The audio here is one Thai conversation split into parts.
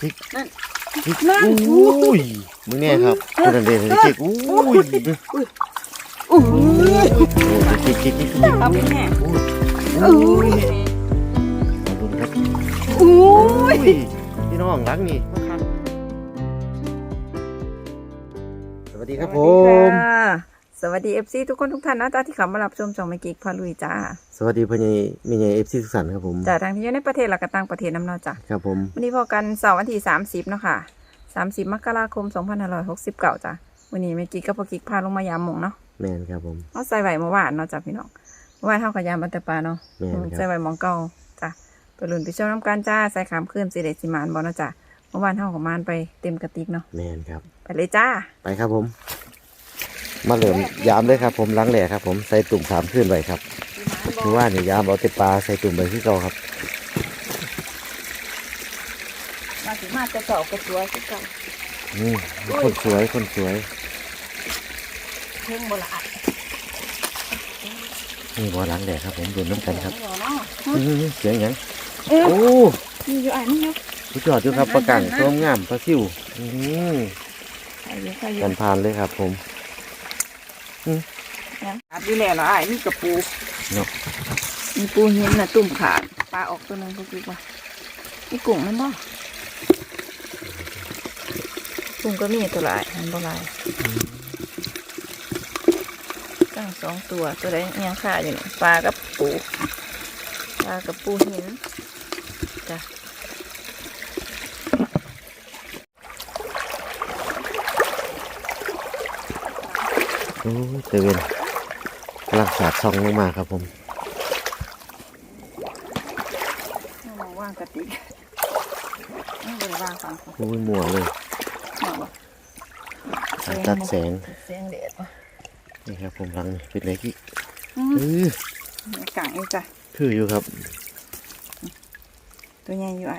พริกนั่นพริกนั่นอุ้ยมึงเนี่ยครับคุณอันเดชพริกอุ้ยอู้พริกพริกพริกพริกเอาไปแห้งอุ้ยอู้อุ้ยขอบคุณครับอู้อุ้ยพี่น้องรักนี่สวัสดีครับผม สวัสดีเอฟซีทุกคนทุกท่านนะจ๊ะที่เข้ามารับชมช่องเมกิกพาลุยจ้า สวัสดีพ่อใหญ่มีใหญ่เอฟซีสุขสันต์ครับผมจากทางที่อยู่ในประเทศและก็ต่างประเทศน้ำเนอจ้ะครับผมวันนี้พอกันเสาร์วันที่30เนาะค่ะ30มกราคม2569จ้ะวันนี้เมกิกกับพอกิกพาลงมายามหมงเนาะแมนครับผมเอาใส่ไหวเมื่อวานเนาะจ้ะพี่น้องเมื่อวานเท่ากับยามอันตปลาเนาะแม่นครับใส่ไหวหมองเก่าจ้ะไปลุ่นไปเช่าน้ำกันจ้าใส่ขามขึ้นสิเดสิมานบอเนาะจ้ะเมื่อวานเท่ากับมานไปเต็มกระติกเนาะแมนครับไปเลยจ้า ไปครับผม มาเหลิมยามเลยครับ ผมล้างแหล่ครับผมใส่ตุ่มสามขึ้นไว้ครับคือว่าเนี่ยยามเอาแต่ปลาใส่ตุ่มไปที่เก่าครับมาถึงมาจะเก่ากระตัวที่เก่าอืมคนสวยคนสวยเพ่งโบราณนี่บอล้างแหล่ครับผมดูน้ำกันครับเดี๋ยวเนาะอื้อเสียงหยังเอ๊ะโอ้มีอยู่อันนี้อยู่สุดยอดอยู่ครับประกังตัวงามปลาซิวอืมใส่เยอะใส่เยกัอะนพานเลยครับผมยัง อัดดีแล้วเหรอไอ้นี่กระปูเนาะมีปูหินนะตุ่มขาดปลาออกตัวหนึงก็คือว่ามีกุ้งนั่นบ่กุ้งก็มีตัวลายหันบ่หลายตั้งสองตัวตัวใดยังขาอยู่นี่ปลากับปูปลากับปูหิน โอ้เตเวนกำลังสาดซองลงมาครับผมเอามาวางกระติกไม่เลยวางฝั่งของโอ้ยมัวเลยหมอบ่สายตัดแสงเสียงเด็ดว่ะนี่ครับผมลังนี่เป็นไรกี่อืมเออมีกลางนี่จ้ะคืออยู่ครับ ตัวใหญ่อยู่ไอ้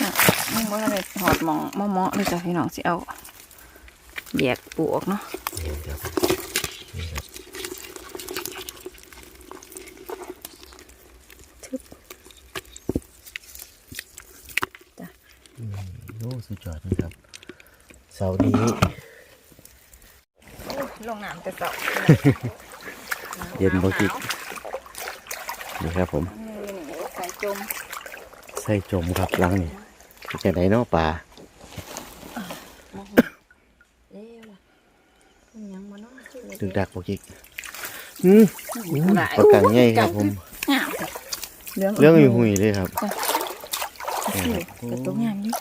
อะนี่ว่าเลยหอดห มองมอมอๆเลยจ้ะพี่น้องสิเอาแยกปูออกเนาะนี่ครับนี่ครับทึบจ้ะอืมโอ้สุดยอดนี่ครับเสาร์นี้ลงน้ำจะเจาะเย็นบ่กิกนี่ครับผมนี่นี่ใส่จม ใส่จมครับลังนี่เป็นจังไดเนาะปลา เอ๊ะล่ะเป็นหยังมาเนาะ ดึกดักบ่กิกอืมปลากังใหญ่ครับผมเรื่องอยู่หุยเลยครับกระตุ้งงามนี่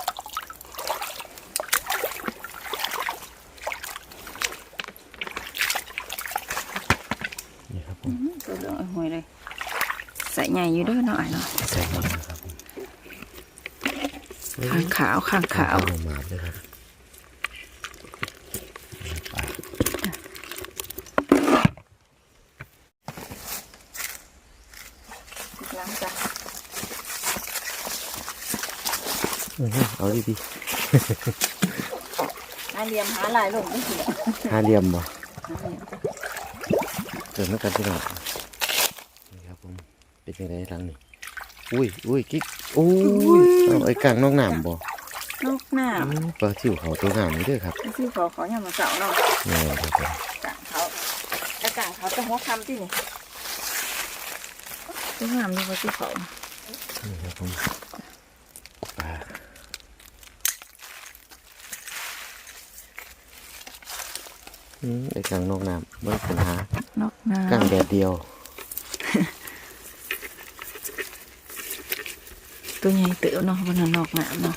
นี่ครับผมตัวเหลือหวยเลยใส่ใหญ่อยู่ด้วยเนาะไอ้เนาะใส่มาครับข้างขาวข้างขาวมาเลยครับปลา ล้างจ้ะ อื้อหือ เอาดีดีหาเหลี่ยมหาลายลงไม่เสียๆห้าเหลี่ยมบ่หาเหลี่ยมจ้ะเกิดมากันที่หนอยนี่ครับผมเป็นยังไงรังนี่อุ้ยอุ้ยกิ๊กอุ้ยเอาไอ้กลางน้องหนามบ่นกหน้าอื้อปลาซิวเขาตัวงามนี่เด้อครับไอ้ที่ขอขออย่างมาเก่าเนาะนี่ครับผมกลางเขาไอ้กลางเขาจะหัวคำที่นี่ตัวงามดีกว่าที่เขานี่ครับผมปลาอืม ไอ้กลางน้องหนามเบิ่งปัญหานกหน้ากลางแดดเดียว ตัวใหญ่เต๋อเนาะบนนั้นนอกหนามเนาะ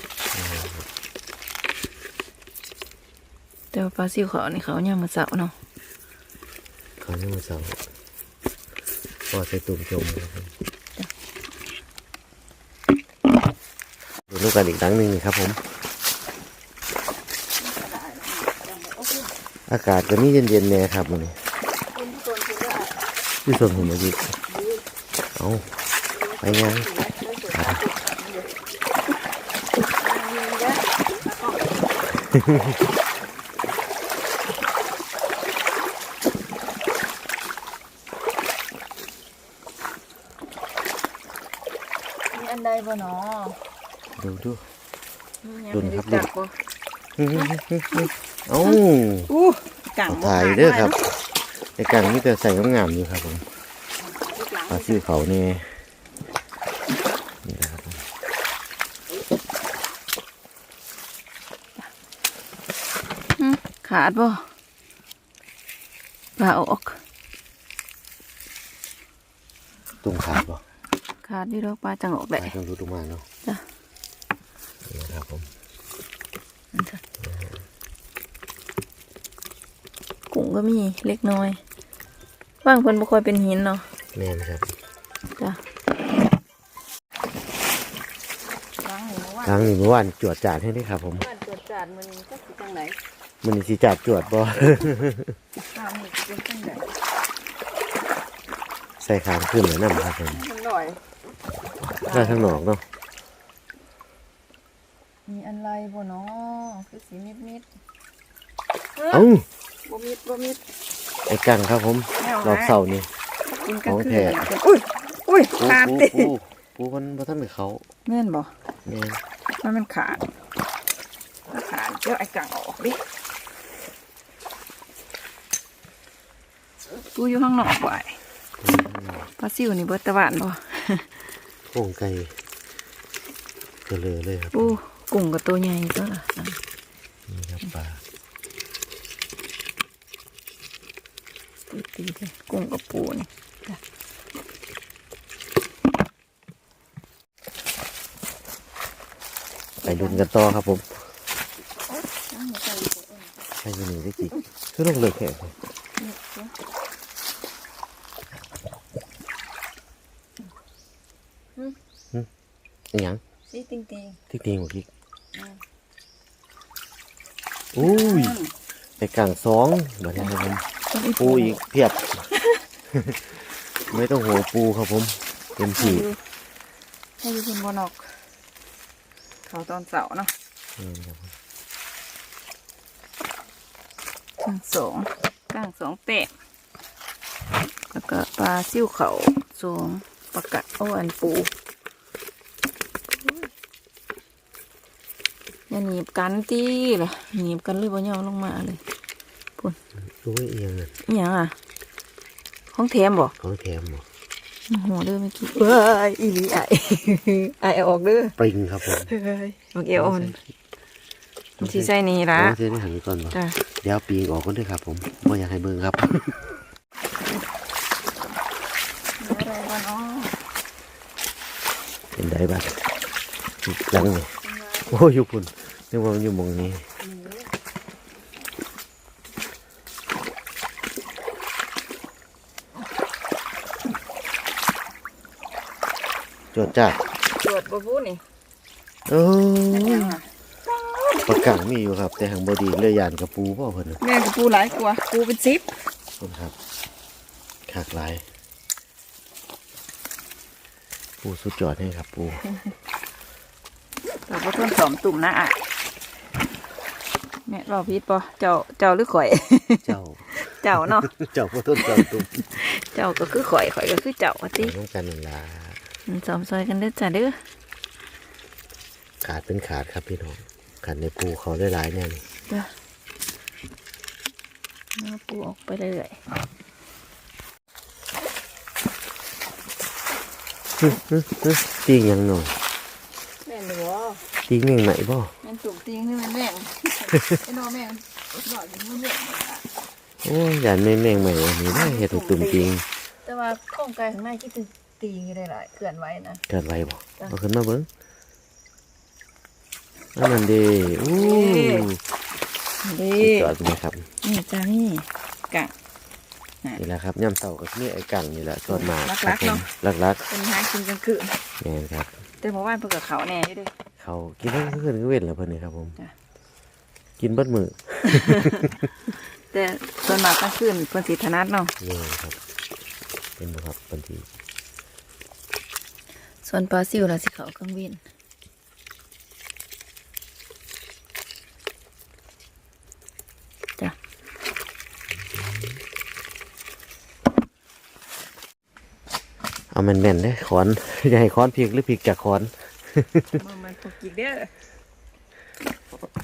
แต่ว่าปลาซิวเขานี่เขาเนี่ยามมาเสาเนาะเขาเนี่ยมาเสาพอใส่ตุ่มจมครับผมดูลูกกันอีกครั้งหนึ่งครับผม อากาศก็นี่เย็นๆแน่ครับวันนี้ที่ส่วนผมเมื่อกี้เอาไปยังอันใดบ่หนอดูดูยังดุลไม่ครับได้จับบ่ เอ้าอู้กังบ่ถ่ายเด้อครับไอ้กังนี่แต่ใส่งามๆอยู่ครับผมหลังปลาซิวเขาเนี่ยนี่นะครับผมอืมขาดบ่ปลาออกตุ่มขาดป่ะขาดอยู่ดอกปลาจังออกปลาได้ต้องรู้ตรงมาเนาะ จ้ะ นี่นะครับผม กุ้งก็มีเล็กน้อย ว่างเพิ่นบ่ค่อยเป็นหินเนาะแม่นครับจ้ะล้างหมูว่าครั้งนี้เมื่อวานจวดจาดให้ได้ครับ ผมบ้านตรวจจานมันก็สิจังไหนมันนี่สิจาดจวดบ่ข้าวนี่สิเป็นจังไหนใส่ขางขึ้นเหมือนน้ำครับผมมันหน่อยถ้าข้างนอกเนาะมีอะไรบ่เนาะคือสีมิดมิดเอ้าบ่ มิดบ่มิดไอ้กังครับผมแนวรอบเสาร์นี่กินกลางของคืแท้นอุ้ยอุ้ยปูขาดปูติปูปูมันบ่ทันได้เขาแม่นบ่แม่นมันมันขาดถ้าขาดเดี๋ยวไอ้กังเอาออกดิปูอยู่ข้างนอกไว้ปลาซิวนี่เบิดตะวันบ่โป่งไก่เกลือเลยครับปูกุ้งกับตัวใหญ่ก็ล่ะนี่ครับปลา ตีตีเลยกุ้งกับปูนี่จ้ะไปดุนกันต่อครับผมให้อยูนี่ได้จิกคือลงเลยแค่ไหนอหยังสีติงติงที่ตีงหัวกิ๊กอุ้ยไอ้กังสองแบบนี้ครับผม ปูอีกเพียบ ไม่ต้องหัวงปูครับผมเต็มให้ที่ดูให้ดูคุณบนออก เขาตอนเสาร์เนาะอืมครับผมกลางสองกลางสองเตะแล้วก็ปลาซิ่วเขาสองปลากะโอ้อันปูอย่าหนีบกันตีล่ะหนีบกันเลยบ่ย่อลงมาเลยดูไว้เอียงอะอหย่างอะ ของแถมบ่ของแถมบ่หัวเด้อเมื่อกี้เอ้ยอีหลีไอไอเอาออกเด้อปริงครับผมเฮ้ยบักเอวอ่อนมันสิใส่นี่ละเอาเส้นให้หันก่อนบ่จ้ะเดี๋ยวปีงออกก่อนด้วยครับ ผมบ่อยากให้เบิ่งครับ อะไรบ้างอ๋อเป็นไดบ้างหลังนี่โอ้ยอยู่พุ่นนึกว่ามันอยู่หมองนี้ จวดจ้าตรวจบ่พูดนี่โอ้อันยยังอะปากกังมีอยู่ครับ แต่หางบดีเลยยานกับปูพ่อเพิ่นน่ะแม่กับปูหลายกว่าปูเป็นสิบคนครับขากหลาย ปูสุดยอดให้ครับปูแต่บ่ทนสอมตุ่มนะอะแม่รอพีดปะเจ้าเจ้าหรือข่อย เจ้า เจ้าเนาะ เจ้าพ่อต้นเจ้าตุ้มเจ้าก็คือข่อยข่อยก็คือเจ้าว่าติต้องกันนั่นล่ะมัน สอมซอยกันเด้อจ้ะเด้อขาดเป็นขาดครับพี่น้องขาดในปูเขาได้หลายๆเนี่ยนี่จ้ะเอาปูออกไปเรื่อยตีงยังหน่อยๆแม่นบ่ตีงเม่งไหนบ่แม่นตุ่มติงคือแม่นแม่งไอ้น้อแม่งบ่อยู่มื้อแม่งโอ้ยยานแม่งแม่งใหม่อันนี้ได้เห็ดให้ตุ่มจริงแต่ว่าโครงไก่ข้างในคิดถึง ตีงได้หลายเคลื่อนไหวนะเกิดไรบ่จ้ะเอาขึ้นมาเบิ้งอันนั้นดีอู้ดีสุดยอดเลยครับ นี่จ้านี่กะ นี่แหละครับย่ำเต่ากับนี่ไอ้กังนี่แหละส่วนมากลักๆครับผมเนาะลักเป็นหากินกลางคืนๆแม่นครับ แต่เมื่อวานเพิ่นกับเขาแน่อยู่เด้ เขากินทั้งคืนก็เว้นแล้วเพิ่นนี่ครับผม จ้ะ กินเบิดมือแต่ส่วนมากกลางคืนเพิ่นสิถนัดเนาะนี่ครับ เป็นบ่ครับบางที ส่วนปลาซิวล่ะสิเขากลางวินจ้ะเอาเอาแม่นๆเด้อขอนอย่าให้ขอนพริกหรือพริกจากขอนมันมันปกิกเด้อ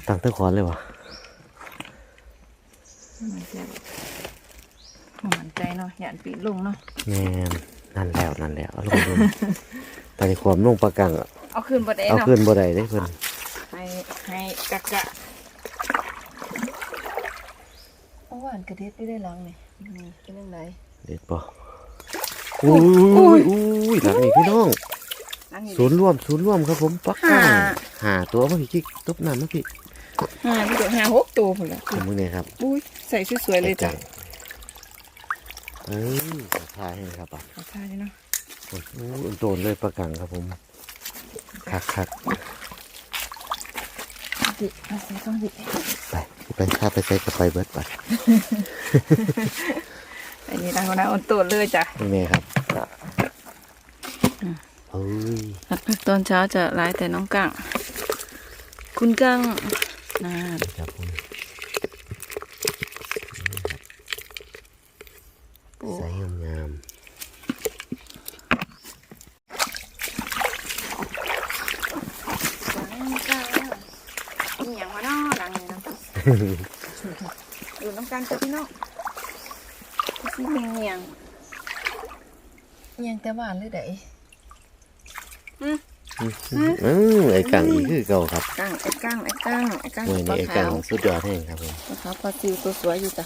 ตั้งแต่ขอนเลยวะมันจะมันใจเนาะหยานปีนลงเนาะแม่นนั่นแล้วนั่นแล้วเอาลงล งตอนนี้ความลงปลากังอะเอาขึ้นบ่ได้เอาเนาะขึ้นบ่ได้เด้เพิ่นให้ให้กะกะโอ้หวานกระเด็ดไปได้หลังนี่นี่เป็นยังไงเด็ดบ่อุ้ยอุ้ยอุ้ยหลังนี้พี่น้อง หลังนี่ศูนย์ร่วมศูนย์ร่วมครับผมปักกังห้า หาตัวมาพี่กิ๊กตบน้ำมาพี่ห้าพี่เดี๋ยวห้าหกตัวพุ่นละขอบมือเนี่ยครับอุ้ยใส่สวยๆเลยจ้ะเอ้ยขอทายให้นะครับอะขอทานเลยเนาะโอ้โหโดนเลยปลากังครับผมคักคักดิเอาใส่ต้องดิๆไปไปข้าไปใส่กระไปเบิดไปอันนี้นะคนนะอ่อนตัวเลยจ้ะนี่แม่ครับเอ้ยผัดผักตอนเช้าจะร้ายแต่น้องกังคุณกังนานี่ครับผม ปู ใส่งาม นี่อย่างมาเนาะหลังนี้นะ อยู่น้ำกันจ้ะพี่น้องซีเมียงเมียงเมียงแต่หวานหรือไดๆอือไอ้กังอีกคือเก่าครับกังไอ้กังไอ้กังไอ้กังมวยปลานี่ไอ้ขากังวสุดยอดแห้งครับผมปลาขาวปลาซิวตัวสวยอยู่จ้ะ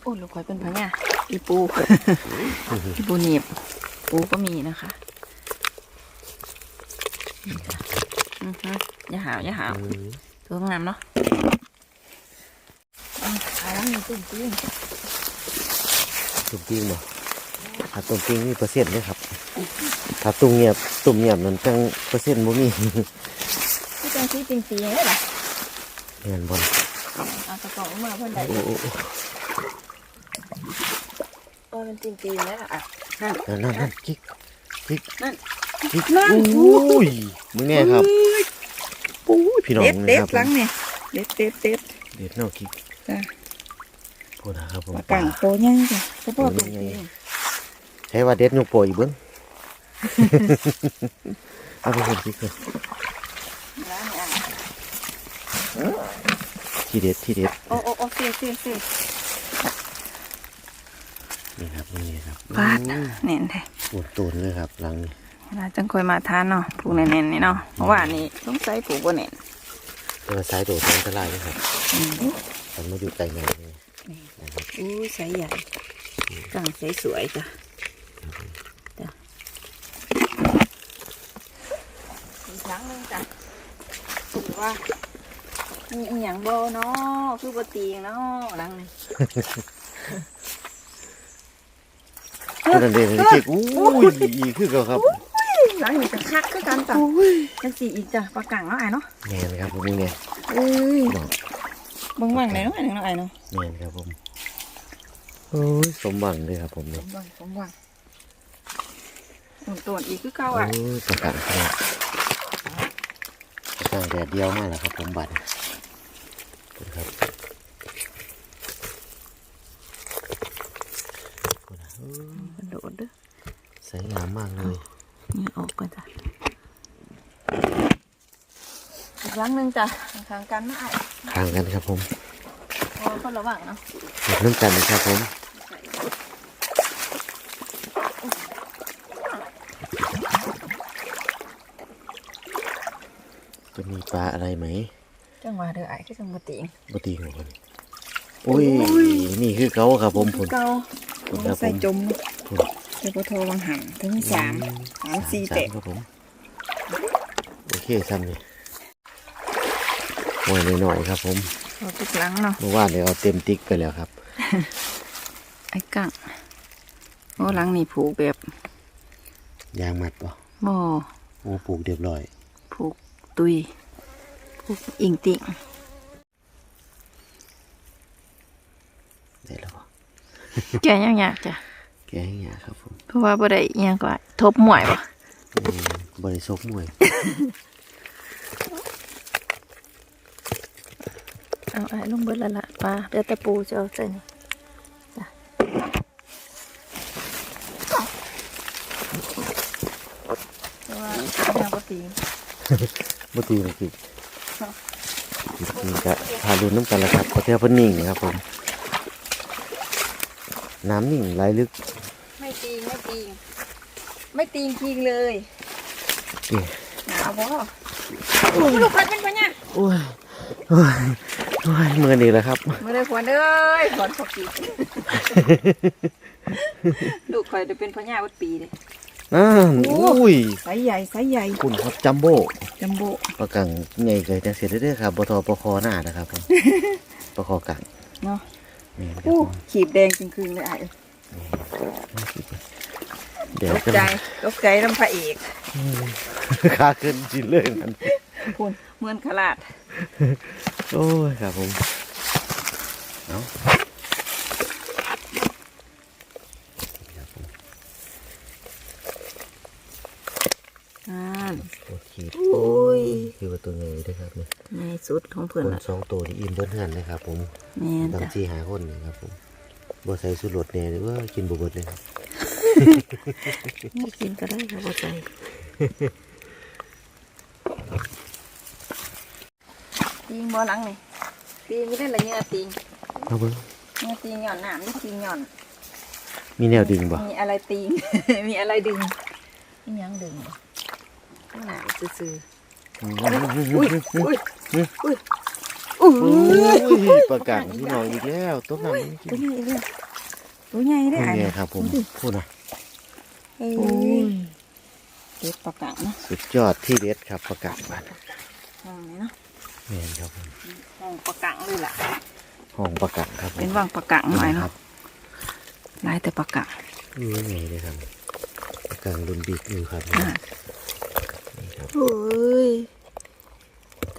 โอ้ลูกคอยเป็นพญาอีปูอีปูหนีบปูก็มีนะคะนี่จ้ะ อือฮึอย่าหาวอย่าหาวอืมตัวงามเนาะอะขายแล้วมีตุ้มตุ้มตุ่มปิ้งบ่ถ้าตุ่มปิ้งมีเปอร์เซ็นต์เลยครับ ถ้าตุ่มเงียบตุ่มเงียบนั้นจังเปอร์เซ็นต์บ่มีที่จังซีปิงปีนี่แหละเงินบอลเอาตะกร้องมาเพื่อนใดโอ้โอ้โอ้ก็เป็นปิงปีนี่แหละอะนั่นนั่นนั่นนั่นกิ๊กกิ๊กนั่นกิ๊ก นั่นอุ้ยมึงแน่ครับโอ้ยพี่น้องเด็ดนะเด็ดครับหลังเนี่ยเด็ดเด็ดเด็ดเด็ดเนาะกิ๊กจ้ะพูดนะครับผมปลากังโตยังจ้ะเฉพาะปิงปีใช้ว่าเด็ดยกโปรอีกเบิ้งเอาไปคนกิ๊กเลยร้านเนี่ยที่เด็ดที่เด็ดโอ้โอ้โอ้เสียเสียเสียนี่ครับนี่ครับปาดเน่นแท้ปวดตูนเลยครับหลังนี้ เวลาจังคอยมาทานเนาะผูกแน่นๆนี่เนาะเพราะว่านี่ต้องใส่ผูกบนเน่นเป็นสายโดดน้ำทลายนะครับอืมผมมาอยู่ไกลหน่อยนี่อู้ใส่ใหญ่กังใส่สวยจ้ะจ้ะอีกครั้งหนึงจ้ะถือว่ามีอหย่างโบเนาะคือบตีงเนาะหลังนี้คนนั้นเด่นกิ๊กอุ้ยอีกคือเก่าครับ หลังนี้จะคักคือกันจ้ะจังสีอีกจ้ะปลากังเนาะไอ้เนาะแมนครับผมนี่ไงเอ้ยน้องเบิ่งว่างไหนเนาะไอ้เนาะไอ้เนาะแมนครับผมโอ้ยสมหวังเลยครับผมสนี่มว่างสมว่างอุ่นตัวอีกคือเก่าโอ้อะยประกาศครับประกาศแดดเดียวมากแล้วครับผมบัตรครับโอ้ยมันโดดเด้อสวยงามมากเลย นี่ออกก่อนจ้ะอีกครั้งหนึ่งจ้ะทางกันนะไอ้ทางกันครับผมพอคนระหว่างเนาะเห็ดน้ำกันเลยครับผมจะมีปลาอะไรไหมจังหวะเด้อไอ้ก็จังมาติงปตีของคนโอ้ยนี่คือเขาครับผมผลเก่าผมครับผมใส่จม ผ มใส่ปะโทวังหันถึงสามสามสี่สาเตะมครับผมโอเคซ้ำนี่มวยหน่อยๆครับ ผมพอทุกครั้งเนาะเมื่อวานเดี๋ยวเอาเต็มติ๊กไปแล้วครับ ไอ้กังโอ้หลังนี่ผูกแบบยางมัดป่ะบ่โอ้ปลูกเรียบร้อย ผูกตุย ผูกอิงติงได้แล้วป่ะแกยังยากจ้ะแกให้ยาครับผม เพราะว่าบ่ได้อิหยังก็ทบหมวยบ่อืมบริโภคมวยเอาไอ้ลงเบิดแล้วล่ะปลาเดือแต่ปูจะเอาใส่นี่จ้ะแต่ว่าแนวปกติบ่ตีมันกินนี่ก็พาดูน้ำกันแล้วครับขอเที่ยวเพิ่นนิ่งนะครับผม น้ำนิ่งไหลลึกไม่ ตีงไม่ตีงไม่ตีงจริงเลยนี่หนาวบ่ลูกพัดเป็นปะเนี่ยโอ้ยโอ้ยโอ้ยมือนี่แหละครับมาเลยขวัญเอ้ยขวัญพอกีลูกคอยจะเป็นพญาวัดปีเลยนั่นโอ้อุ้ยไซส์ใหญ่ไซส์ใหญ่คุณครับจัมโบ้จัมโบ้ประกังใหญ่เกิดจังเสียเด้อครับบทปคหน้านะครับผมปคกังเนาะนี่นะครับอู้ผมขีบแดงจริงคืนเลยไอ้ เดี๋ยวตกจะใจตกใจน้ำพระเอกขาขึ้นจินเลยมันคุณเหมือนขลาด โอ้ยครับผมเอาอ่าปวดขีดอุ้ยคือว่าตัวใหญ่ด้วยครับนี่ในสุดของเพื่อนคนละสองตัวนี่อิ่มเบิ้ลเฮือนเลยครับผมแม่นตามจ้ะที่หาคนนี่ครับผม บ่ใส่สุรสเนี่ยหรือว่ากินบ่เบิดเลยครับไม่กินก็ได้ค่ะพอใจตีงบ่หลังนี่ตีงไม่ได้ละเนื้อตีงเอาเบิ่งเนื้อตีงหย่อนหนามนี่ตีงหย่อน มีแนวดึงบ่มีอะไรตีง มีอะไรดึงมีหยังดึงข้างหน้าซื่ออุ้ๆอุ้ยยอุ้ยอุ้ย อุ้ยอุ้ยประกาศพี่น้องอีกแล้วต้นน้ำมันกิตัวนใหญ่เลยตัวใหญ่ได้นี่อะไงครับผมพูดนะเอ้ยเด็ดประกาศนะสุดยอดที่เด็ดครับประกาศบ้านห้องนี้เนาะแม่นครับผมห้องประกาศเลยล่ะห้องประกาศครับผมเป็นว่างประกาศหน่อยเนาะลายแต่ประกาศนี่ไงเลยครับประกาศรุนบิดอยู่ครับอะนี่ครับโอ้ย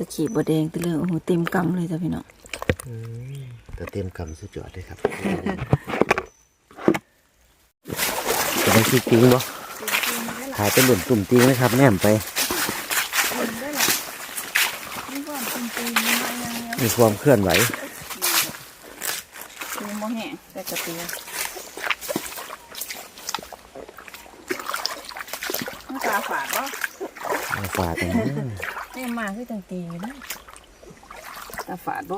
ตะขีบบดแดงตะเลืองโอ้โหเต็มกำเลยจ้ะพี่น้องอืมแต่เต็มกำสุดยอดเลยครับ จะได้คิดจริงบ่หายเป็นหลุมตุ่มจริงนะครับ แนมไป มีความเคลื่อนไหวตีโมแห้งแต่กระเตียน้ำตาฝาดบ่มาฝาดตรงนี้แม่มาคือจังตีอยู่นะตาฝาดบ่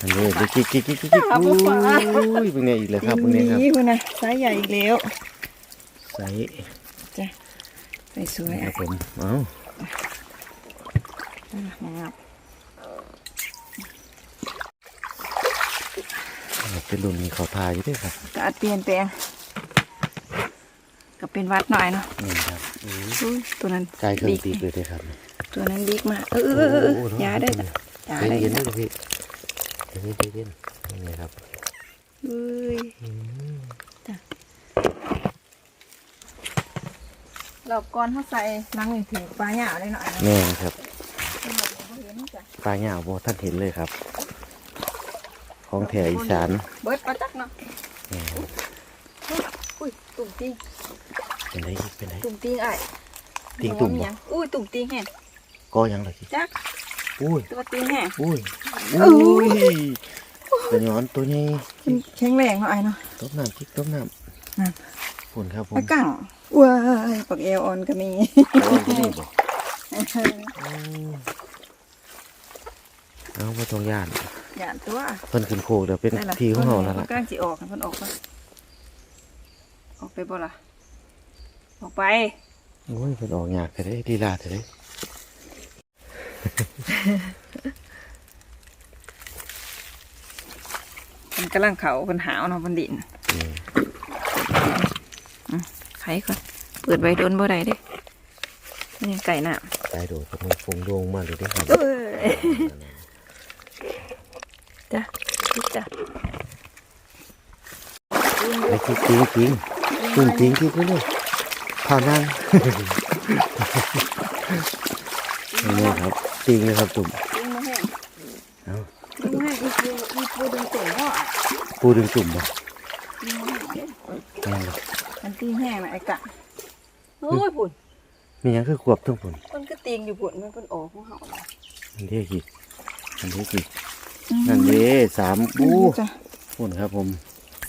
อันนี้ดูกิ๊กกิ๊กกิ๊กกิ๊กฝาบ่ฝาอุ้ยเป็นไงอีกเลยครับเป็นไงครับนี่คุณนะสายใหญ่อีกแล้วใส่จ้ะใส่สวยครัอะบผมเอ้านะครับเป็นรุ่นมีขอทายอยู่ด้วยครับก็อาจเปลี่ยนแปลงก็เป็นวัดหน่อยเนาะนี่ครับอุ้ยอุ้ยตัวนั้นใจเครื่องบิ๊กตีเลยด้วยครับ ตัวนั้นบิ๊กมากเออเออเออเออยาได้จ้ะยาใจได้เย็นจ้ะด้วยพี่ใจเย็นใจเย็นนี่ครับอุ้ยจ้ะเราก่อนเขาใส่ลังนี่ถือปลาหยาเลยหน่อยนะแม่นครับทั้งหมดนี่บ่เห็นจ้ะปลาเหงาโบท่านเห็นเลยครับ ของแถวอีสานเบิดปลาจักเนาะนี่ครับอุ้ยตุ่มติงเป็นไรอีกเป็นไรตุ่มติงไอ้ายติ่งตุ่มหัวบ่หยังอุ้ยตุ่มติงแห้ง ก็ยังเลยจักอุ้ยตัวติงแห้งอุ้ยเอ้อุ้ยยเป็นย้อนตัวนี้แข็งแรงเนาะไอ้ายเนาะต้มน้ำจิกต้มน้นั่นำฝนครับผมไอ้กังว้ายปักเอวออนก็มีเอาตัวนี้บ่เอาไปตรงย่านหยาดตัวเพิ่นขึ้นโคกเดี๋ยวเป็นได้ล่ะทีของเราแล้วมัล่ะนกำลังสิออกให้มันออกมาออกไปบ่ล่ะออกไปโอ้ยเพิ่นออกยากแต่ได้ลีลาแต่ได้ มันกำลังเขามันหาวเนาะมันดินนี่ไขก่อนเปิดไว้โดนบ่ได้เด้มันยังไก่น้ตายโดดกับฟงโดงมาเลยได้อครับำเอ้ยจ้ะคิดจ้ะไอ้จริงจริงจริงจริงจริงที่ก็เลยผ่านนั่ง นี่ครับจริงเลยครับตุ่มดึงมาแห้งเอาดึงมาแห้งอีปูอีปูดึงตุ่มพ่อปูดึงตุ่มบ่ดึงมาแห้งเด้แม่นบ่มันตีแห้งนะไอ้กะโอ้ยปุ่นมีหยังคือขวบทั้งผลมันก็ตีงอยู่ปุ่นมันเป็นออกของเห่าเลยมันเรียกกี่มันเรียกกี่นั่นเด้สามอู้อู้จ้ะพุ่นครับผม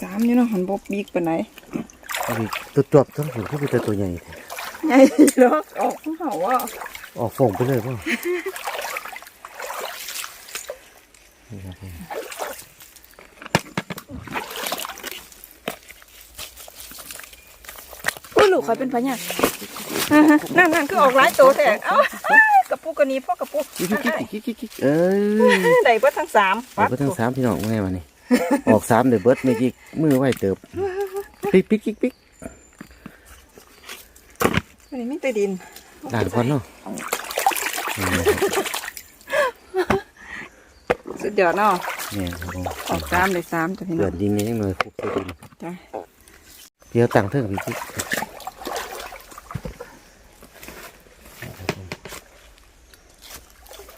สามอยู่เนาะหันบบิ๊กปานไหนอันนี้ตัวจวบทั้งผุนก็เป็นตัวใหญ่แท้ใหญ่เลิกออกของเขาว่า ออกฟงไปเลยป่ะผมอุ้ยลูกเขาเป็นพญานั่นนั่นคือออกหลายโตแต่เอ้ากระปุกกระนี้พ่อกระปุกกิ๊กกิ๊กกิ๊กกิ๊กเอ้ยได้เบิดทั้งสามเดี๋ยวเบิดทั้งสามพี่น้องไงวะนี่ออกสามเดี๋ยวเบิดไม่กิ๊กมือไหวเติบปิ๊กปิ๊กกิ๊กปิ๊กอันนี้มีแต่ดิน ด่านก่อนเนาะนี่นะครับสุดยอดเนาะเนี่ยครับผมออกสามได้สามจ้ะพี่เดืน้อองดดินนี่ยังหน่อยคุกตัวดินจ้ะเดี๋ยวตั้งเทิงพี่กิ๊ก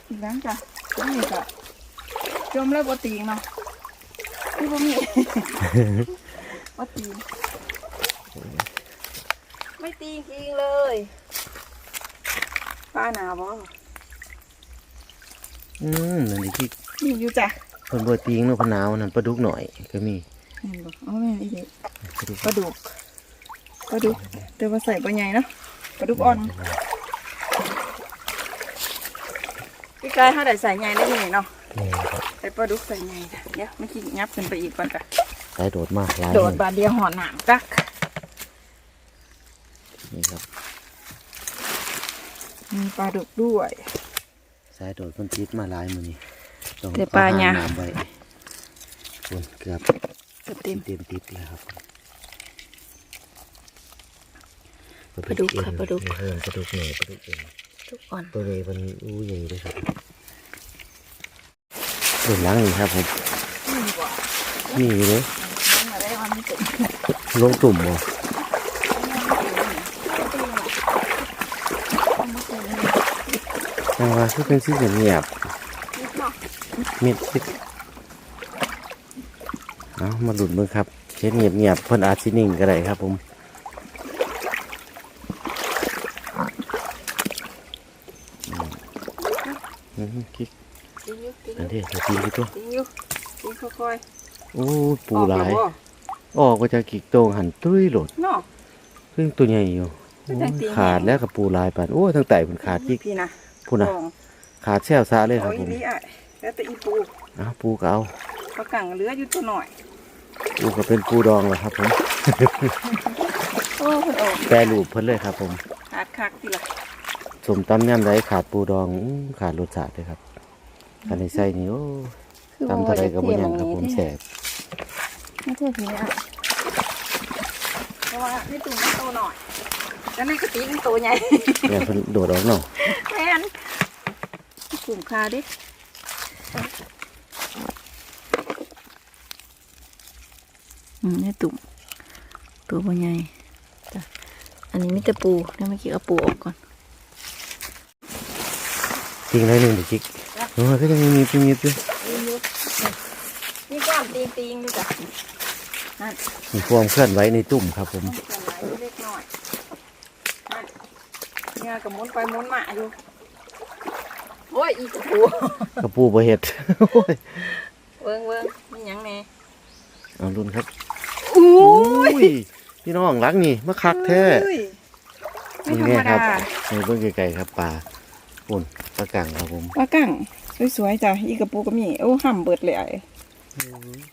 อีกแล้วจ้ะตรงนี้จ้ะจมแล้วบ่ตีงเนาะที่บ่มีบ่ตีงไม่ตีงจริงเลย ป้าหนาวบ่อืมนั่นดิกิ๊กนี่อยู่จ้ะเพิ่นบ่ตีงเนาะเพนหนาวนั่นปลาดุกหน่อยก็มีเห็นบ่เอาแม่อีเด็กปลาดุกปลาดุกปลาดุกแต่ว่าใส่ปลาใหญ่เนาะปลาดุกอ่อนพี่กายถ้าได้ใส่ใหญ่ได้ยังไงเนาะนี่ครับใส่ปลาดุกใส่ใหญ่จ้ะเดี๋ยวไม่คิดยับขึ้นไปอีกก่อนจ้ะสายโดดมากหลายโดดเลยบาดเดียวหอหนามกักนี่ครับ มีปลาดุกด้วย สายโดดคนติดมาหลายมื้อนี้ต้องแต่ปลาหยาเอหน้ำไว้คุนเกือบเกือบเต็มเต็มติดแล้วครับปลาดุกค่ะปลาดุกเพิ่มปลาดุกเหนื่อยปลาดุกเอง ทุกอ่อนตัวเลยมันอู้ใหญ่เลยครับเดินหล้างนี่ครับผมนี่กว่านี่เลยมาได้วันนี้เสร็จลงตุ่มบ่ จังว่าคือเป็นสีเงียบเมียดซิเอามาหลุดมือครับเช็ดเงียบเงียบๆเพิ่นอาจสินิ่งก็ได้ครับผมอืมอืมคิดตีอยู่ตีออันยู่นี้ตีกี่ตัวตีอยู่ตีค่อยโอ้ยๆปูหลายออกแวบ่ออกมาจากกิกโตงหันตุ้ยโหลดเนาะเพิ่งตัวใหญ่อยู่คือจังตีขาดแล้วกับปูหลายปานโอ้ยทั้งไต่มันขาดจิกพี่นะ พูดนะลองขาดแซวซาเลยคเอารับผอีมลีอะแล้วแต่อีปูเอาปูก็เอาเขากังเหลืออยู่ตัวหน่อยปูก็เป็นปูดองแหละครับผมโอ้เพิ่นออกแปรรูปเพิ่นเลยครับผมขาดคักทีละสมตำย่ำไรขาดปูดองอื้อขาดรสชาติเลยครับขาดในไส้นี่โอ้ตำเท่าไรกับบ่ยังครับผมแสบไม่เท่ทีนี้อะเพราะว่าในตุ่มมันโตหน่อย แล้วในกระติกมันโตใหญ่เนี่ยเพิ่นโดดออกเนาะแม่นกลุ่มคาดิอืมนี่ตุ่มตัวบ่ใหญ่จ้ะอันนี้มีแต่ปูแล้วเมื่อกี้เอาปูออกก่อนจริงเลยหนึ่งดิจิกเออก็ยังมีมีมีอยู่นี่ก้อนตีงตีงดูจ้ะนั่นมีความเคลื่อนไหวในตุ่มครับผมต้องเปลี่ยนไหลเล็กน้อยนั่น เนี่ยกับหมุนไปหมุนมาอยู่โอ้ยอีกปูกระปูบ่เห็ดโอ้ยเวิงเวิงมีหยังแน่เอารุ่นครับอู้อุ้ยพี่น้องรักนี่มาคักแท้เฮ้ยไม่ธรนี่รมครัดาในเบื้องไกลๆครับปลาปุ่นปลากังครับผมปลากั่งสวยๆจ้ะอีกระปูก็มีโอ้ห่ำเบิดเลยไอ้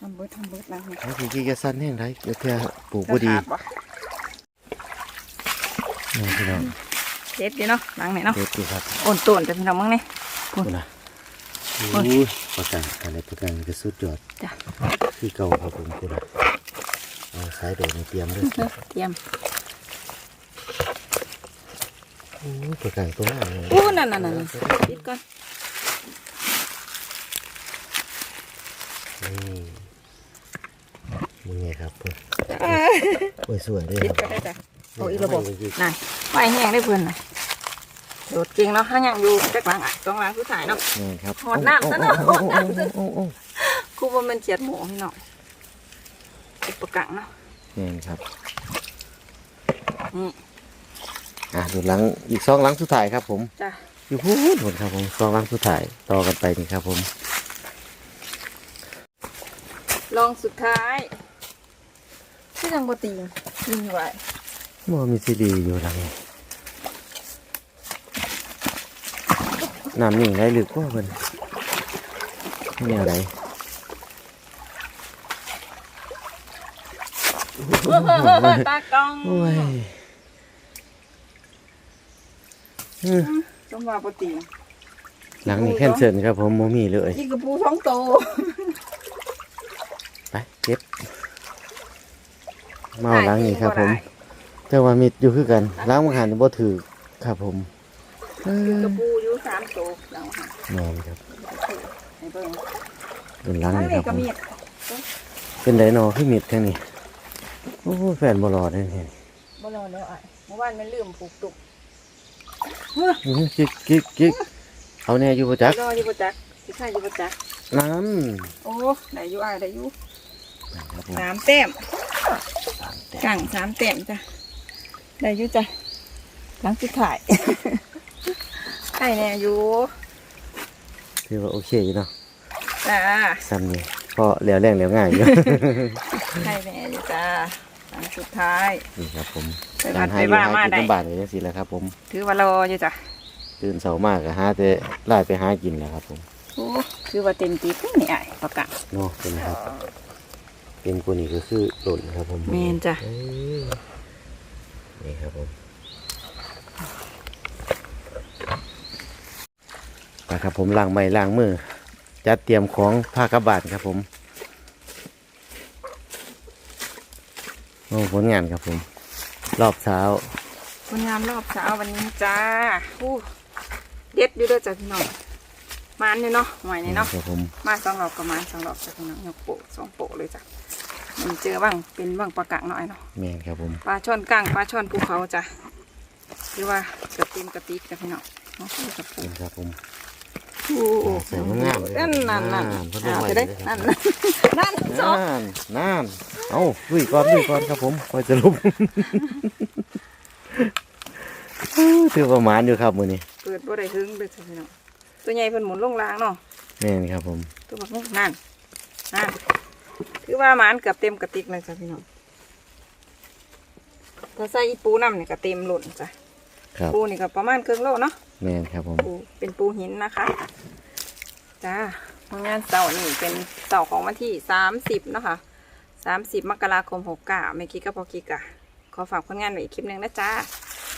ห่ำเบิดห่ำเบิดนะนี่เอาพี่กี้จะสั้นแห้งไรเดี๋ยวเพื่อปลูกบ่ดีขาบ่นี่พี่น้อง เด็ดดีเนาะหลังไหนเนาะเด็ดดีครับโอนต้นจ้ะพี่น้องมั้งเนี่ยปุ่นนะโอ้ยอุ้ยปลากังอะไรปลากังจะสุดยอดจ้ะที่เก่าครับผมปุ่นนะเอาสายโดดในเตรียมด้วยเตรียมโอ้ยปลากังตัวน่าเลยอู้นั่นนั่นนั่นปิดก่อนนี่มึงไงครับเพื่อนโอ้ยสวยเลยปิดคก็รับได้จ้ะโอ้อีระบบให้มันยิงนั่น ไฟแห้งได้เพื่อนน่ะโดดเก่งเนาะถ้ายังอยู่จักหลังอะต้องหลังผู้ชายเนาะนี่ครับหอดน้ำซะหน่อยโอ้โอ้โอ้โอ้โอ้โอ้ครูว่ามันเจียดหมูพี่น้องอุปกังเนาะนี่ครับนี่อะดูหลังอีกสองหลังสุดท้ายครับ ผมจ้ะอยู่พูดหมดครับผมสองหลังสุดท้ายต่อกันไปนี่ครับ ผม ลองสุดท้ายที่ยังบ่ตียิงไว้บ่มีซีดีอยู่หลังนี้ น้ำนิ่งไรหรือกว่าเพิ่นแนวไหนตากล้องโอ้ยอืมจงว่าบ่ตีหลังนี้แค่นเซินครับผมโมมีเลยอีกกระปูท้องโต ไปเก็บเมาหลังนี้ครับผม แต่ว่ามิดอยู่คือกันล้างมังหันบ่ถือครับผมเออีกอกระปูอยู่สามโตแล้วค่ะแม่นครับให้เบิ่งเป็นหลังทั้งนี้คนี้รับก็ผมมีดเป็นไดโนคือมิดแค่นี้โอ้แฟนบ่รอดแน่นี่บ่รอแล้วอะเมื่อวานมันลืมปลูกตุกอื้อกิ๊กกิ๊กกิ๊กเอาแน่อยู่บ่จักรออยู่บ่จักสิใช่อยู่บ่จักนั่นโอ้ได้อยู่อะได้อยู่ครับผมสามแต้มสามแต้มกั่งสามแต้มจ้ะได้อยู่จ้ะหลังสุดท้าย ได้แน่อยู่ถือว่าโอเคอยู่เนาะจ้าซ้ำนี่ก็เหลวแรงเหลวง่ายอยู่ได้แน่อยู่จ้าหลังสุดท้าย นี่ครับผมไปกาวัรดหาไปอยู่ว่าหามากินได้ลำบากเลยจังซี่แหละครับ ผมถือว่ารออยู่จ้ะตื่นเช้ามากก็หาแต่ไล่ไปหากินแหละครับ ผมโอ้ถือว่าเต็มตีปุ๊นี่ไอ้ประกาศเนาะเป็นครับ เป็นกูนี่ก็คือหล่นครับผมแม่นจ้ะ เอ้ยนี่ครับผม ไปครับผมล้างไม้ล้างมือจัดเตรียมของผ้ากระบาดครับผมโอ้ผลงานครับผม รอบเช้าคนงานรอบเช้าวันนี้จ้าอู้เด็ดอยู่ด้วยจ้ะพี่น้องมานอยู่เนาะหน่อยนี่เนาะครับผมมาสองรอบกับมานสองรอบจ้ะพี่น้องยกโปะสองโปะเลยจ้ะมันเจอบ้างเป็นบ้างปลากังหน่อยเนาะแม่นครับผมปลาช่อนกั้งปลาช่อนภูเขาจ้ะคือว่าเกือบเต็มกระติกจ้ะพี่น้องเนาะกับปูนี่ครับผม โอ้โหใส่งามๆเลยนั่นนั่นนั่นงามๆเพิ่นลงอ่าไว้ไปได้เลยนั่นนั่นนั่นสองนั่นนั่นเอาลุยก่อนลุยก่อนครับผมคอยจะลุกถือประมาณอยู่ครับมือนี้เปิดบ่ได้หึงเลยจ้ะพี่น้องตัวใหญ่เพิ่นหมุนลงล่างเนาะแม่นครับผมตัวบักนุ่นั่นนั่นคือว่าหมานเกือบเต็มกระติกเลยจ้ะพี่น้องถ้าใส่อีปูน้ำเนี่ยก็เต็มหล่นจ้ะครับปูนี่ก็ประมาณครึ่งโลเนาะ แม่นครับผม ปูเป็นปูหินนะคะจ้างานเสาร์นี่เป็นเสาร์ของวันที่สามสิบนาะคะสามสิบมกราคมหกเก้าไม่คิดก็พอกิกะขอฝากผลงานไว้อีกคลิปหนึ่งนะจ้า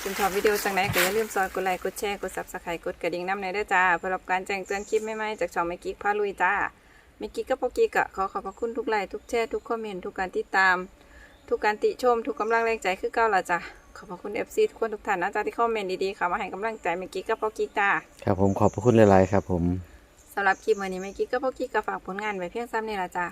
คุณชอบวิดีโอจังไหนก็อย่าลืมซอยกดไลค์กดแชร์กดซับสไครต์กดกระดิ่งน้ำในด้วยจ้าเพื่อรับการแจ้งเตือนคลิปใหม่ๆจากช่องไม่กิ๊กพาลุยจ้าไม่กิ๊กก็พอกิกอะขอขอบพระคุณทุกไลค์ทุกแชร์ทุกคอมเมนต์ทุกการติดตาม ทุกการติชม ทุกกำลังแรงใจคือเก้าละจ้ะ ขอบพระคุณเอฟซีทุกคนทุกท่านนะจ้าที่คอมเมนต์ดีๆค่ะมาให้กำลังใจไม่กิ๊กก็พอกิกจ้าครับผมขอบพระคุณหลายๆครับผมสำหรับคลิปวันนี้แม่กิ๊กก็พวกกิ๊กก็ฝากผลงานไว้เพียงซ้ำนี่ละจ้ะ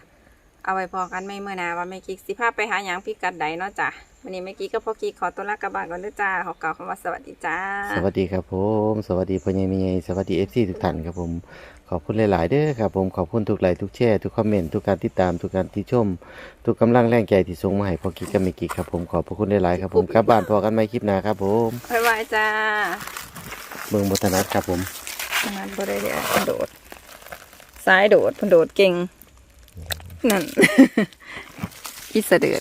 เอาไว้พอกันไม่เมื่อหนาว่าแม่กิ๊กสิพาไปหาหยังพิกัดใดเนาะจ้ะวันนี้แม่กิ๊กก็พวกกิ๊กขอตัวลากลับบ้านก่อนเด้อจ้าขอกล่าวคำว่าสวัสดีจ้า สวัสดีครับผม สวัสดีพ่อใหญ่แม่ใหญ่สวัสดีเอฟซีทุกท่านครับผม ขอบคุณหลาย ๆ เด้อครับผมขอบคุณทุกไลค์ทุกแชร์ทุกคอมเมนต์ทุกการติดตามทุกการติชม ทุกกำลังแรงใจที่ส่งมาให้พ่อกิ๊กกับแม่กิ๊กครับผมขอบพระคุณหลาย ๆ ครับผมกลับบ้านพอกันใหม่คลิปหน้าครับผมบ๊ายบายจ้าเมืองบัฒนัดครับผมขนาดบ่ได้เดี๋ยวเพิ่นโดดซ้ายโดดเพิ่นโดดเก่งนั่นอีเสะเดือด